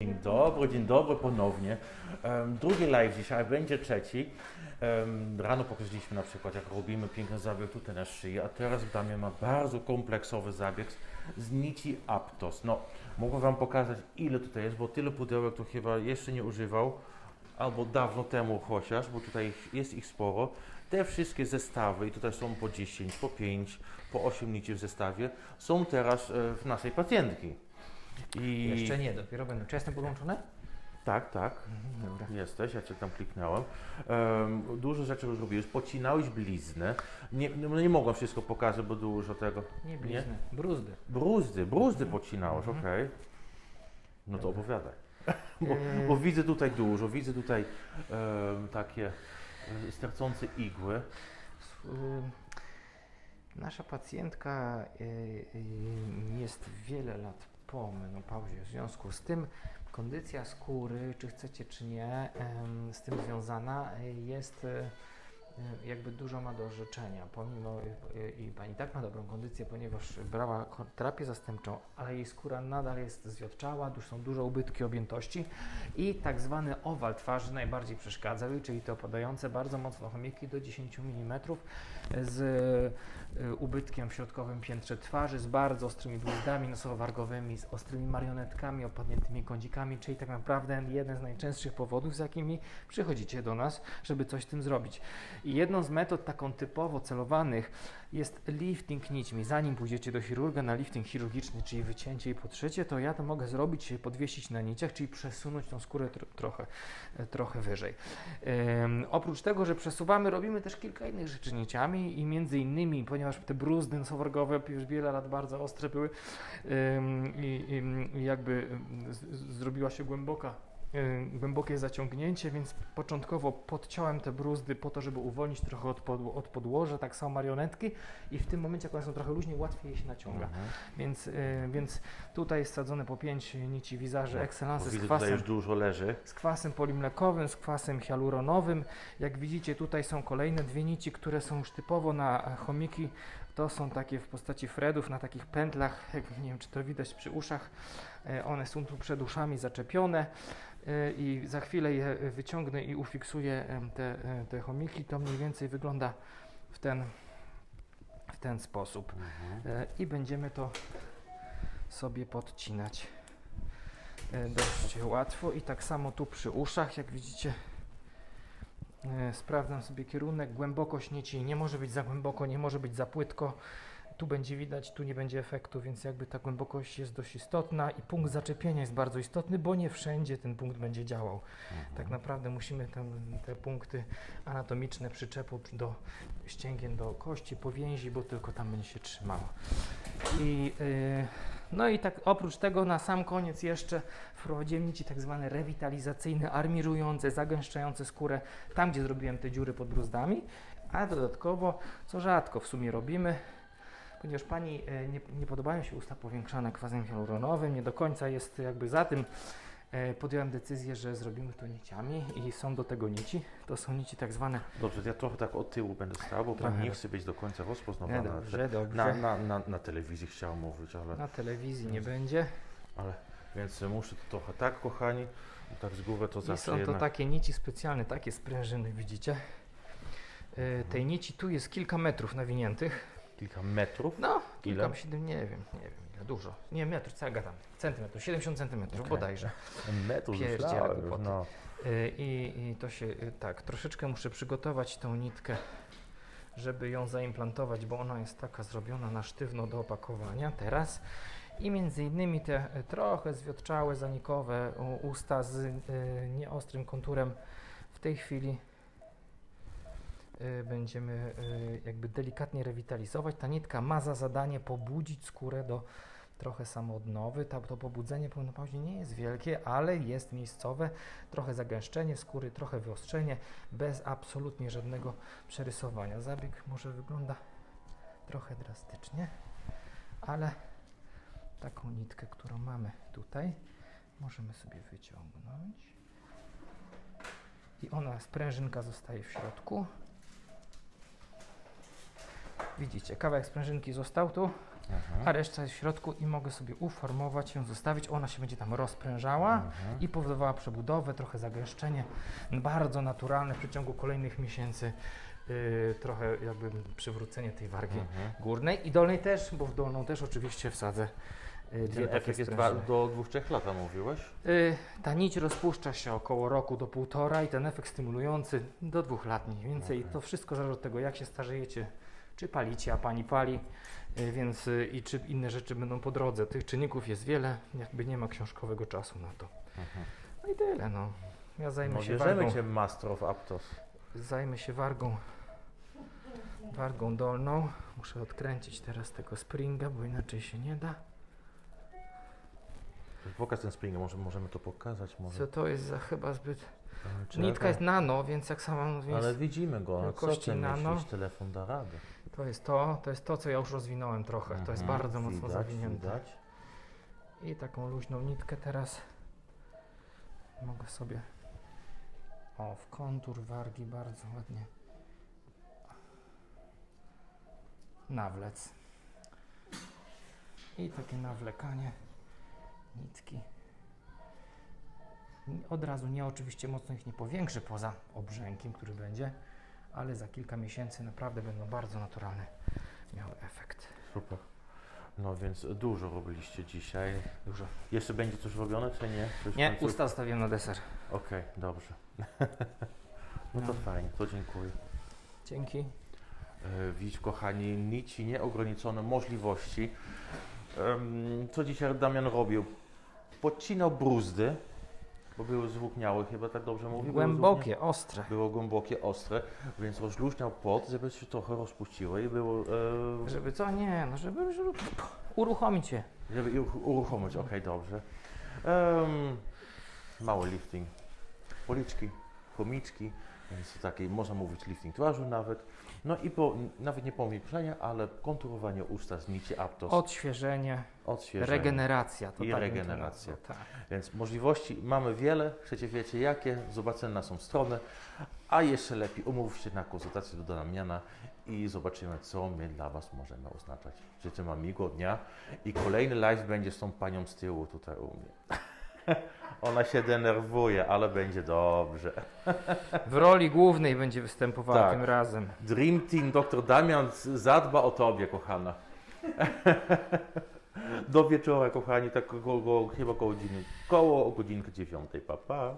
Dzień dobry, dzień dobry ponownie. Em, drugi live dzisiaj, będzie trzeci. Em, rano pokazaliśmy na przykład, jak robimy piękny zabieg tutaj na szyi, a teraz Damian ma bardzo kompleksowy zabieg z nici Aptos. No, mogę Wam pokazać, ile tutaj jest, bo tyle pudełek to chyba jeszcze nie używał, albo dawno temu chociaż, bo tutaj jest ich sporo. Te wszystkie zestawy, i tutaj są po 10, po 5, po 8 nici w zestawie, są teraz e, w naszej pacjentki. I... Jeszcze nie, dopiero będą. Czy jestem podłączony? Tak, tak. Dobra. Jesteś, ja cię tam kliknąłem. Em, dużo rzeczy już robiłeś, pocinałeś blizny. Nie, no nie mogłem wszystko pokazać, bo dużo tego. Nie blizny, bruzdy. Bruzdy, bruzdy pocinałeś, Mhm. okej. No to opowiadaj. Bo, Yy, bo widzę tutaj dużo, widzę tutaj em, takie e, stercące igły. Nasza pacjentka y, y, jest wiele lat po menopauzie. W związku z tym kondycja skóry, czy chcecie, czy nie, z tym związana y, jest y, jakby dużo ma do życzenia. Pomimo y, y, i pani tak ma dobrą kondycję, ponieważ brała terapię zastępczą, ale jej skóra nadal jest zwiotczała, już są duże ubytki objętości i tak zwany owal twarzy najbardziej przeszkadzał czyli te opadające bardzo mocno chomiki do 10 mm z y, ubytkiem w środkowym piętrze twarzy, z bardzo ostrymi bluzdami nosowo-wargowymi, z ostrymi marionetkami, opadniętymi kącikami, czyli tak naprawdę jeden z najczęstszych powodów, z jakimi przychodzicie do nas, żeby coś z tym zrobić. I jedną z metod taką typowo celowanych jest lifting nićmi. Zanim pójdziecie do chirurga na lifting chirurgiczny, czyli wycięcie i podszycie, to ja to mogę zrobić, podwiesić na niciach, czyli przesunąć tą skórę tro, trochę, e, trochę wyżej. Ym, oprócz tego, że przesuwamy, robimy też kilka innych rzeczy niciami i między innymi, ponieważ te bruzdy nosowargowe już wiele lat bardzo ostre były ym, i, i, jakby z, z, zrobiła się głęboka głębokie zaciągnięcie, więc początkowo podciąłem te bruzdy po to, żeby uwolnić trochę od, podło- od podłoża, tak samo marionetki i w tym momencie, jak one są trochę luźniej, łatwiej je się naciąga. Mhm. Więc, y, więc tutaj jest sadzone po 5 nici wizaży Excellence z kwasem już dużo leży. z kwasem polimlekowym, z kwasem hialuronowym. Jak widzicie, tutaj są kolejne dwie nici, które są już typowo na chomiki. To są takie w postaci Fredów na takich pętlach, jak nie wiem czy to widać przy uszach. E, One są tu przed uszami zaczepione e, i za chwilę je e, wyciągnę i ufiksuję em, te, e, te chomiki. To mniej więcej wygląda w ten, w ten sposób. Mhm. E, i będziemy to sobie podcinać e, dość łatwo i tak samo tu przy uszach, jak widzicie e, sprawdzam sobie kierunek, głębokość nici nie może być za głęboko, nie może być za płytko tu będzie widać, tu nie będzie efektu, więc jakby ta głębokość jest dość istotna i punkt zaczepienia jest bardzo istotny, bo nie wszędzie ten punkt będzie działał. Tak naprawdę musimy tam te punkty anatomiczne przyczepu do ścięgien do kości, powięzi, bo tylko tam będzie się trzymało. I, yy, no i tak oprócz tego na sam koniec jeszcze wprowadziłem nici tak zwane rewitalizacyjne, armirujące, zagęszczające skórę tam, gdzie zrobiłem te dziury pod bruzdami, a dodatkowo, co rzadko w sumie robimy, ponieważ Pani e, nie, nie podobają się usta powiększane kwasem hialuronowym, nie do końca jest jakby za tym, podjąłem decyzję, że zrobimy to niciami i są do tego nici. To są nici tak zwane. Dobrze, ja trochę tak od tyłu będę stał, bo pan nie chce być do końca rozpoznawana. Nie, dobrze, dobrze. Na, na, na, na telewizji chciałem mówić, ale, Na telewizji nie będzie. ale więc muszę to trochę tak, kochani, tak z góry to I zawsze są to jednak. takie nici specjalne, takie sprężyny, widzicie? E, tej nici tu jest kilka metrów nawiniętych. Kilka metrów. No, Ile? kilka, siedem, nie wiem, nie wiem ile, dużo. Nie, metr, co ja gadam, centymetrów, 70 centymetrów Okej. bodajże. Metrów Pierdziele głupoty. no. Y, I, I to się y, tak, troszeczkę muszę przygotować tą nitkę, żeby ją zaimplantować, bo ona jest taka zrobiona na sztywno do opakowania teraz. I między innymi te y, trochę zwiotczałe, zanikowe usta z nieostrym konturem w tej chwili będziemy y, jakby delikatnie rewitalizować. Ta nitka ma za zadanie pobudzić skórę do trochę samoodnowy. Ta, to pobudzenie po menopauzie nie jest wielkie, ale jest miejscowe. Trochę zagęszczenie skóry, trochę wyostrzenie, bez absolutnie żadnego przerysowania. Zabieg może wygląda trochę drastycznie, ale taką nitkę, którą mamy tutaj, możemy sobie wyciągnąć. I ona, sprężynka zostaje w środku. Widzicie, kawałek sprężynki został tu a reszta jest w środku i mogę sobie uformować ją, zostawić. Ona się będzie tam rozprężała Mhm. i powodowała przebudowę, trochę zagęszczenie, bardzo naturalne w przeciągu kolejnych miesięcy. Yy, trochę jakby przywrócenie tej wargi górnej i dolnej też, bo w dolną też oczywiście wsadzę yy, Ten dwie takie efekt jest dwa, do 2-3 lat, mówiłeś? Y, Ta nić rozpuszcza się około roku do półtora i ten efekt stymulujący do dwóch lat mniej więcej. Okej. To wszystko zależy od tego, jak się starzejecie, czy palicie, a pani pali, y, więc y, i czy inne rzeczy będą po drodze. Tych czynników jest wiele, jakby nie ma książkowego czasu na to. Mhm. No i tyle, no. Ja zajmę No, się wargą, Cię Master of Aptos. zajmę się wargą, wargą dolną. Muszę odkręcić teraz tego springa, bo inaczej się nie da. Pokaż ten spring, może możemy to pokazać. Może. Co to jest za chyba zbyt... Nitka jest nano, więc jak sama mówię, Ale widzimy go. Co ty nano. myślisz? Telefon da radę. To jest to, to jest to, co ja już rozwinąłem trochę. To jest bardzo mocno widać, zawinięte. Widać. I taką luźną nitkę teraz mogę sobie o, w kontur wargi bardzo ładnie nawlec. I takie nawlekanie nitki. Od razu nie oczywiście mocno ich nie powiększę poza obrzękiem, który będzie, ale za kilka miesięcy naprawdę będą bardzo naturalne miały efekt. Super. No więc dużo robiliście dzisiaj. Dużo. Jeszcze będzie coś robione, czy nie? Coś Nie, końcu- usta zostawiłem na deser. Okej, dobrze. no to No. fajnie, to dziękuję. Dzięki. E, Widz, kochani, nici nieograniczone możliwości. Co dzisiaj Damian robił? Podcinał bruzdy, bo były zwłókniałe, chyba tak dobrze mówię? Głębokie, ostre. Było głębokie, ostre, więc rozluźniał pot, żeby się trochę rozpuściło i było, e, Żeby co? Nie, no żeby, żeby uruchomić je. żeby uruchomić. Okej, dobrze. Em, mały lifting. Policzki, chomiczki, więc taki, można mówić lifting twarzy nawet. No i po, nawet nie powiększenie, ale konturowanie usta z nici aptos. Odświeżenie, odświeżenie. regeneracja. To I tak to regeneracja. nazwał, Tak. Więc możliwości mamy wiele, chcecie wiecie jakie, zobaczymy na są strony, a jeszcze lepiej umówcie się na konsultację do Damiana i zobaczymy, co my dla Was możemy oznaczać. Życzę Wam miłego dnia i kolejny live będzie z tą panią z tyłu tutaj u mnie. Ona się denerwuje, ale będzie dobrze. W roli głównej będzie występowała Tak. tym razem. Dream Team, dr Damian zadba o Tobie, kochana. Do wieczora, kochani, tak koło, chyba koło godziny, koło godzinki dziewiątej. Pa, pa.